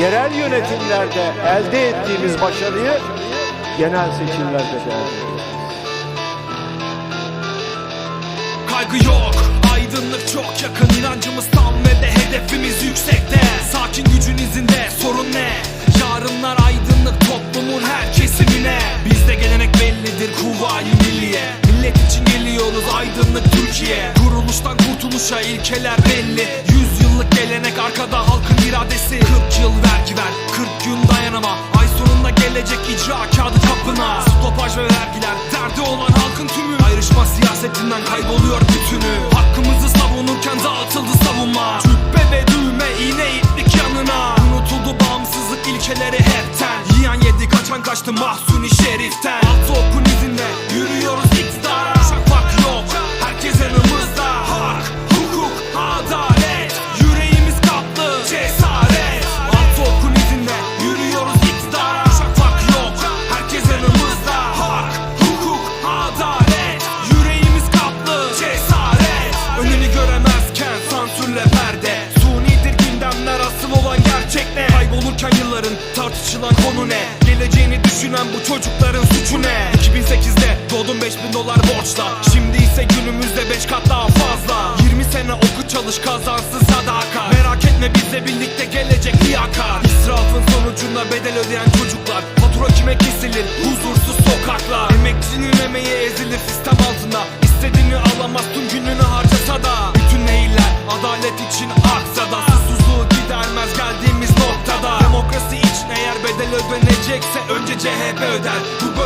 yerel yönetimlerde elde ettiğimiz başarıyı genel seçimlerde. Kaygı yok Aydınlık çok yakın. İnancımız tam ve de hedefimiz yüksekte. Sakin gücün izinde sorun ne? Yarınlar aydınlık toplumun her kesimine. Bizde gelenek bellidir kuvayi milliye. Millet için geliyoruz aydınlık Türkiye. Kuruluştan kurtuluşa ilkeler belli gelenek arkada halkın iradesi. 40 yıl vergi ver 40 gün dayanama. Ay sonunda gelecek icra kağıdı kapına. Stopaj ve vergiler derdi olan halkın tümü. Ayrışma siyasetinden kayboluyor bütünü. Hakkımızı savunurken dağıtıldı savunma. Cübbe ve düğme iğne itlik yanına. Unutuldu bağımsızlık ilkeleri hepten. Yiyen yedi kaçan kaçtı mahsuni şeriften. Altı okun izinde yürüyoruz iktidara tartışılan konu ne? Geleceğini düşünen bu çocukların suçu ne? 2008'de doğdum 5000 dolar borçla. Şimdi ise günümüzde 5 kat daha fazla. 20 sene oku çalış kazansın sadaka Merak etme bizle birlikte gelecek liyakat İsrafın sonucunda bedel ödeyen çocuklar. Fatura kime kesilir? Huzursuz sokaklar. Emekçinin emeği ezilir sistem altında. İstediğini alamaz CHP öder. Bu